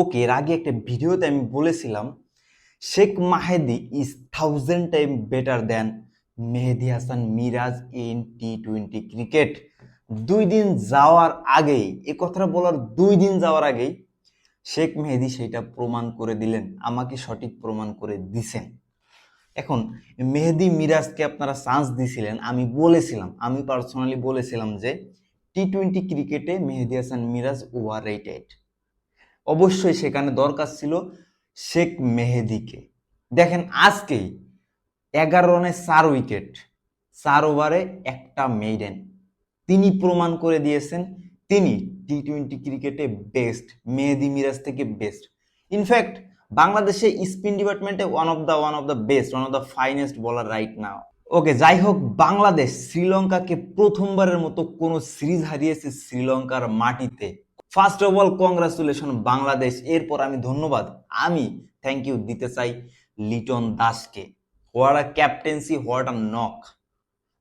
ওকে এর আগে একটা ভিডিওতে আমি বলেছিলাম, Sheikh Mahedi is thousand time better than Mehedi Hasan Miraz in T twenty cricket দুই দিন যাওয়ার আগেই, এ কথাটা বলার দুই দিন যাওয়ার আগেই শেখ মেহেদি সেটা প্রমাণ করে দিলেন, আমাকে সঠিক প্রমাণ করে দিছেন। এখন, মেহেদি মিরাজকে আপনারা চান্স দিছিলেন, আমি বলেছিলাম, আমি পার্সোনালি বলেছিলাম যে টি টোয়েন্টি ক্রিকেটে মেহেদি হাসান মিরাজ ওভার রেটেড অবশ্যই সেখানে দরকার ছিল শেখ মেহেদিকে। দেখেন আজকেই এগারো রানে চার উইকেট, চার ওভারে একটা মেইডেন তিনি প্রমাণ করে দিয়েছেন, তিনি টি টোয়েন্টি ক্রিকেটে বেস্ট মেহেদি মিরাজ থেকে বেস্ট ইনফ্যাক্ট বাংলাদেশে স্পিন ডিপার্টমেন্টে one of the one of the best one of the finest bowler right now okay যাই হোক, বাংলাদেশ শ্রীলঙ্কাকে প্রথমবারের মতো কোনো সিরিজ হারিয়েছে শ্রীলঙ্কার মাটিতে। First of all congratulation Bangladesh এরপর আমি ধন্যবাদ। আমি থ্যাংক ইউ দিতে চাই লিটন দাসকে। What a captaincy what a knock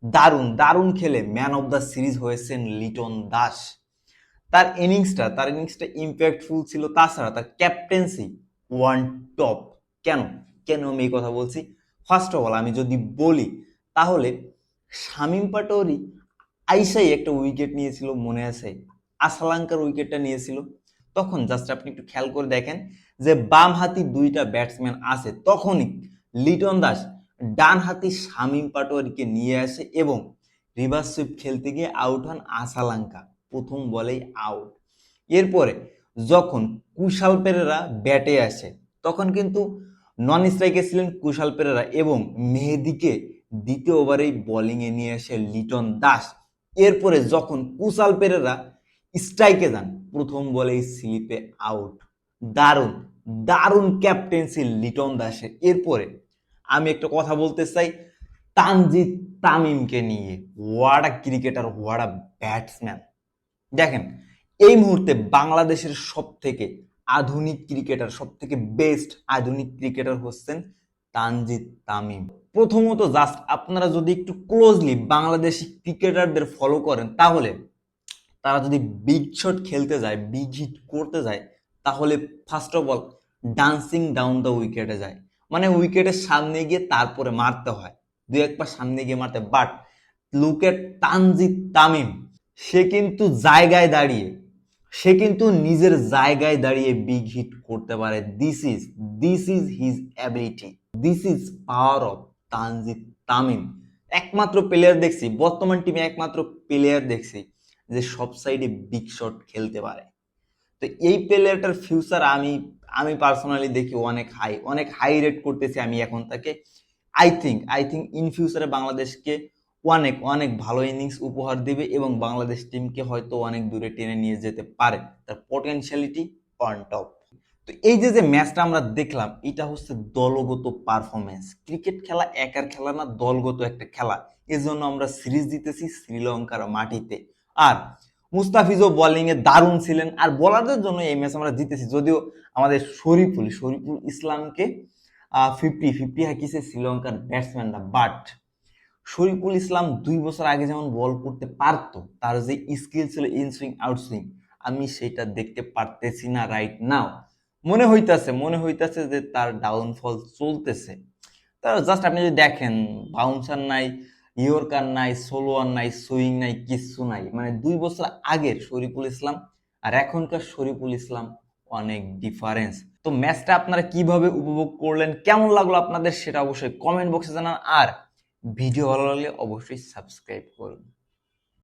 দারুণ দারুণ খেলে ম্যান অফ দ্য সিরিজ হয়েছেন লিটন দাস। তার ইনিংসটা তার ইনিংসটা ইম্প্যাক্টফুল ছিল। তাছাড়া তার ক্যাপ্টেন্সি ওয়ান টপ কেন? কেন আমি এই কথা বলছি? ফার্স্ট অফ অল আমি যদি বলি, তাহলে শামিম পাটোয়ারি আইসাই একটা উইকেট নিয়েছিল মনে আছে? আসালাঙ্কার উইকেটটা নিয়েছিল। তখন জাস্ট আপনি একটু খেয়াল করে দেখেন যে বাম হাতি দুইটা ব্যাটসম্যান আছে, তখনই লিটন দাস ডান হাতি শামিম পাটোয়ারিকে নিয়ে আসে এবং রিভার্স সুইপ খেলতে গিয়ে আউট হন আসালাঙ্কা প্রথম বলেই আউট এরপরে যখন কুশাল পেরেরা ব্যাটে আসে, তখন কিন্তু নন স্ট্রাইকে ছিলেন কুশাল পেরেরা এবং মেহেদিকে দ্বিতীয় ওভারেই বোলিংয়ে নিয়ে আসে লিটন দাস। এরপরে যখন কুশাল পেরেরা স্ট্রাইকে যান। প্রথম বলেই স্লিপে আউট। দারুণ দারুণ ক্যাপ্টেন্সি লিটন দাসের। এরপরে আমি একটা কথা বলতে চাই তানজিদ তামিমকে নিয়ে। ওয়াড়া ক্রিকেটার আ ব্যাটসম্যান দেখেন, এই মুহূর্তে বাংলাদেশের সব থেকে আধুনিক ক্রিকেটার সব থেকে বেস্ট আধুনিক ক্রিকেটার হচ্ছেন তানজিদ তামিম। প্রথমত জাস্ট আপনারা যদি একটু ক্লোজলি বাংলাদেশি ক্রিকেটারদের ফলো করেন, তাহলে তারা যদি বিগ শট খেলতে যায় বিগ হিট করতে যায়, তাহলে first of all dancing down the উইকেটে যায়। মানে উইকেটের সামনে গিয়ে তারপরে মারতে হয়। দুই একবার সামনে গিয়ে মারতে but look at Tanzid Tamim. সে কিন্তু জায়গায় দাঁড়িয়ে, সে কিন্তু নিজের জায়গায় দাঁড়িয়ে বিগ হিট করতে পারে। This is this is his ability this is power of Tanzid Tamim. একমাত্র প্লেয়ার দেখছি, বর্তমান টিমে একমাত্র প্লেয়ার দেখছি। যে সব সাইডে বিগ শট খেলতে পারে। তো এই প্লেয়ারটার ফিউচার আমি আমি পার্সোনালি দেখি অনেক হাই অনেক হাই রেট করতেছি আমি এখন তাকে। I think I think in ফিউচারে বাংলাদেশকে অনেক অনেক ভালো ইনিংস উপহার দিবে এবং বাংলাদেশ টিমকে হয়তো অনেক দূরে টেনে নিয়ে যেতে পারে। তার পটেনশিয়ালিটি অন টপ তো এই যে যে ম্যাচটা আমরা দেখলাম, এটা হচ্ছে দলগত পারফরমেন্স ক্রিকেট খেলা একার খেলা না, দলগত একটা খেলা। এজন্য আমরা সিরিজ দিতেছি শ্রীলঙ্কার মাটিতে। আর মুস্তাফিজও বোলিং এ দারুণ ছিলেন। আর বোলারদের জন্য এই ম্যাচ আমরা জিতেছি। যদিও আমাদের শরীফুল শরীফুল ইসলামকে ফিফটি ফিফটি হাঁকিয়েছে শ্রীলঙ্কার ব্যাটসম্যানরা বাট শরীফুল ইসলাম দুই বছর আগে যেমন বল করতে পারতো, তার যে স্কিল ছিল ইন সুইং আউট সুইং আমি সেটা দেখতে পারতেছি না রাইট নাও মনে হইতাছে মনে হইতাছে যে তার ডাউনফল চলতেছে। তার জাস্ট আপনি যদি দেখেন বাউন্সার নাই ইয়র্কার নাই, সোলোয়ার নাই, সুইং নাই, কিচ্ছু নাই। মানে দুই বছর আগের শরীফুল ইসলাম আর এখনকার শরীফুল ইসলাম অনেক ডিফারেন্স তো ম্যাচটা আপনারা কীভাবে উপভোগ করলেন, কেমন লাগল আপনাদের সেটা অবশ্যই কমেন্ট বক্সে জানান আর ভিডিও ভালো লাগলে অবশ্যই সাবস্ক্রাইব করুন।